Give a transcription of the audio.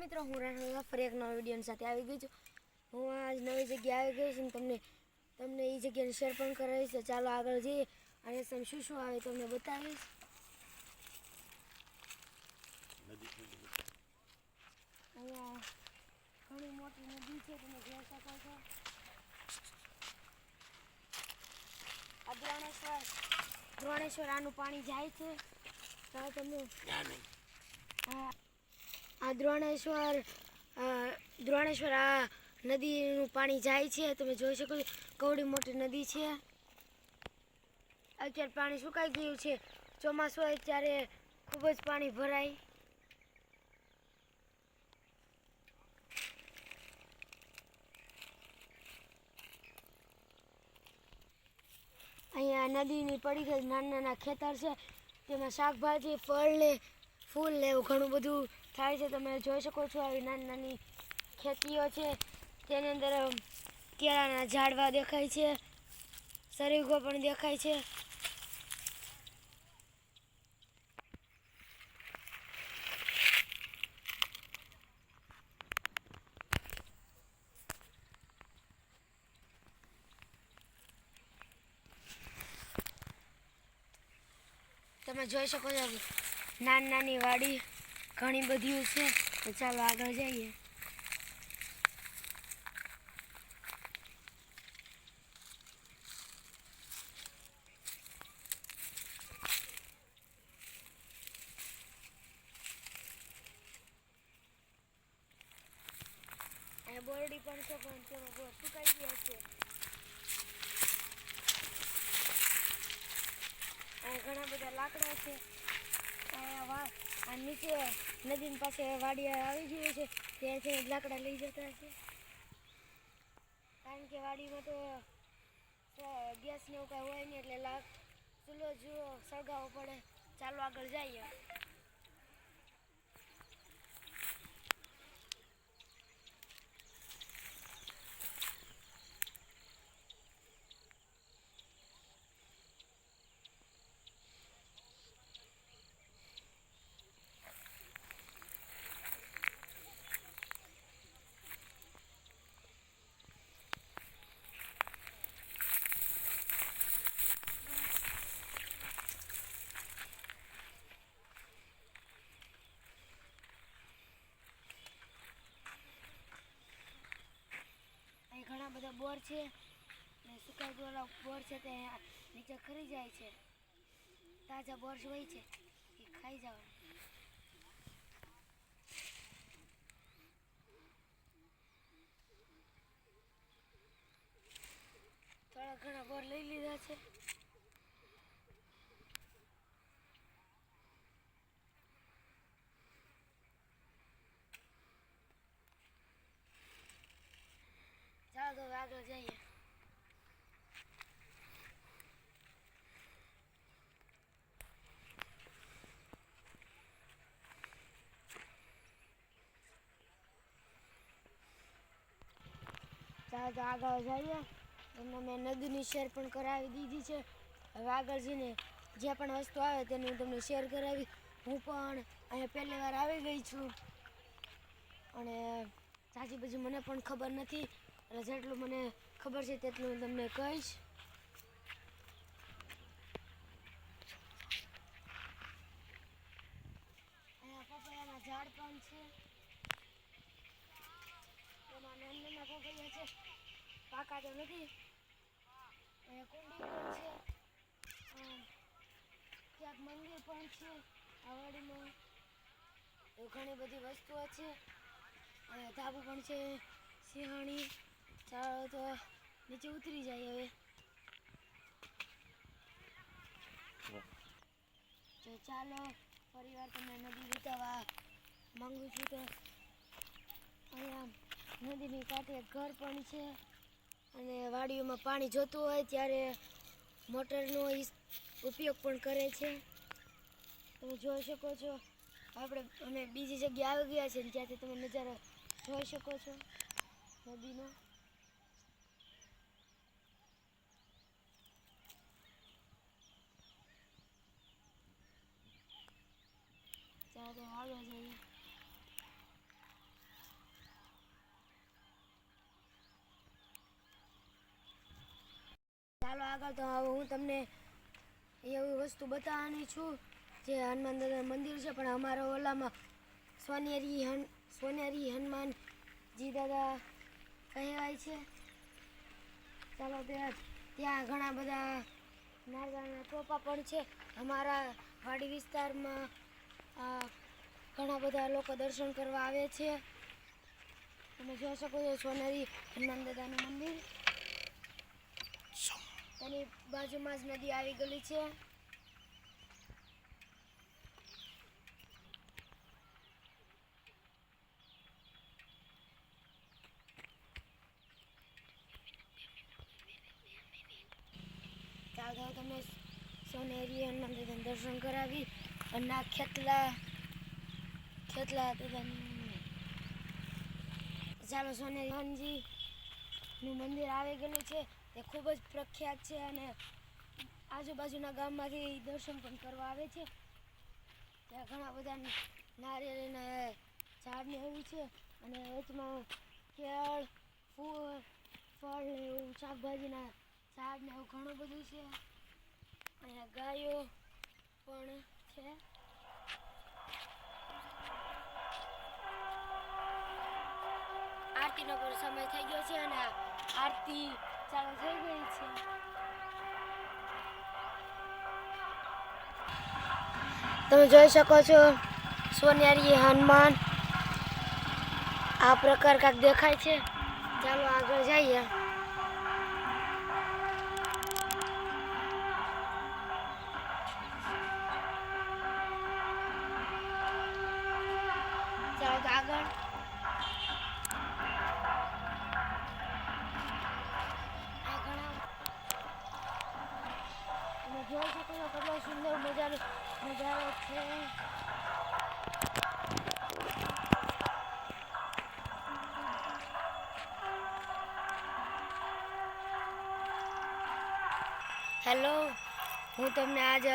મિત્રો હું રાણા ફરી એક નવા વીડિયો સાથે આવી ગઈ છું. હું આજ નવી જગ્યાએ આવી ગઈ છું તમને તમને એ જગ્યાને શેર પણ કરાવીશ. તો ચાલો આગળ જઈએ. અને તમે શું શું આવે તમને બતાવીશ. અહીંયા ઘણી મોટી નદી છે તમે જોઈ શકો છો. આ દ્રોણેશ્વર દ્રોણેશ્વર આનું પાણી જાય છે. તો તમે આ આ દ્રોણેશ્વર દ્રોણેશ્વર આ નદીનું પાણી જાય છે. તમે જોઈ શકો કવડી મોટી નદી છે. અત્યારે પાણી સુકાઈ ગયું છે. ચોમાસું હોય ત્યારે ખૂબ જ પાણી ભરાય. અહીંયા નદીની પડી ગઈ નાના નાના ખેતર છે. તેમાં શાકભાજી, ફળ ને ફૂલ ને એવું ઘણું બધું થાય છે. તમે જોઈ શકો છો આવી નાની નાની ખેતીઓ છે. તેની અંદર કેળાના ઝાડવા દેખાય છે. સરીગો પણ દેખાય છે. તમે જોઈ શકો છો નાની નાની વાડી ઘણી બધી છે. તો ચાલો આગળ જઈએ. બોરડી પણ છે, પણ તેમાં સુકાઈ ગયા છે. ઘણા બધા લાકડા છે. અહીંયા વા આ નીચે નદીની પાસે વાડી આવી ગયું છે. ત્યાંથી લાકડા લઈ જતા છે. કારણ કે વાડીમાં તો ગેસ ને એવું કાંઈ હોય નહીં એટલે લાક ચૂલો જુઓ, સળગાવવો પડે. ચાલો આગળ જઈએ. ઘણા બધા બોર છે. ને સુકાઈ ગયેલા બોર છે તે નીચે ખરી જાય છે. તાજા બોર હોય છે. એ ખાઈ જાવ થોડા ઘણા બોર લઈ લીધા છે ચાલો તો હવે આગળ જઈએ. ચાલો આગળ જઈએ. એમને મેં નદીની શેર પણ કરાવી દીધી છે. હવે આગળ જઈને જે પણ વસ્તુ આવે તેની હું તમને શેર કરાવી. હું પણ અહીંયા પહેલી વાર આવી ગઈ છું. અને સાચી પછી મને પણ ખબર નથી. એટલે જેટલું મને ખબર છે તેટલું હું તમને કહીશ. પપૈયાના ઝાડ પણ છે. એમાં છે. પાકા તો નથી. કુંડી પણ છે. ક્યાંક મંદિર પણ છે. આ વાડીમાં ઘણી બધી વસ્તુઓ છે. ધાબુ પણ છે. સિંહાણી. ચાલો તો નીચે ઉતરી જાય હવે. તો ચાલો પરિવાર તમે નદી બતાવવા માંગુ છું તો અહીંયા નદીની કાંઠે ઘર પણ છે અને વાડીઓમાં પાણી જોતું હોય ત્યારે મોટરનો ઉપયોગ પણ કરે છે. તમે જોઈ શકો છો, આપણે અમે બીજી જગ્યાએ આવી ગયા છે ત્યાંથી તમે નજારો જોઈ શકો છો નદીનો. આવે છે ચાલો આગળ તો હવે હું તમને એવી વસ્તુ બતાવવાની છું, જે હનુમાન દાદા મંદિર છે, પણ અમારા ઓલામાં સોનેરી હન, સોનેરી હનુમાનજી દાદા કહેવાય છે. ચાલો ત્યાં ત્યાં ઘણા બધા નારદાના ટોપા પણ છે. અમારા વાડી વિસ્તારમાં ઘણા બધા લોકો દર્શન કરવા આવે છે. તમે જોઈ શકો છો સોનેરી હનુમાન દાદાનું મંદિર. તેની બાજુમાં જ નદી આવી ગયેલી છે. તમે સોનેરી હનુમાન દાદાનું દર્શન કરાવી. અને ખેતલા દાદાનું ચાલો સોનેરી હનુમાનજી નું મંદિર આવી ગયેલું છે. તે ખૂબ જ પ્રખ્યાત છે અને આજુબાજુના ગામમાંથી દર્શન પણ કરવા આવે છે. ત્યાં ઘણા બધા નારિયેળીના ઝાડ ને એવું છે અને વચમાં કેળ ફૂલ ફળ ને એવું શાકભાજીના ઝાડ ને એવું ઘણું બધું છે. અહીંયા ગાયો પણ છે. આરતીનો પણ સમય થઈ ગયો છે અને આરતી ચાલુ થઈ ગઈ છે. તમે જોઈ શકો છો, સોનેરી હનુમાન આ પ્રકાર કાંક દેખાય છે. ચાલો આગળ જઈએ. ચાલો આગળ. જોઈ શકો છો કેટલો સુંદર મજાનો નજારો છે. હેલો હું તમને આજ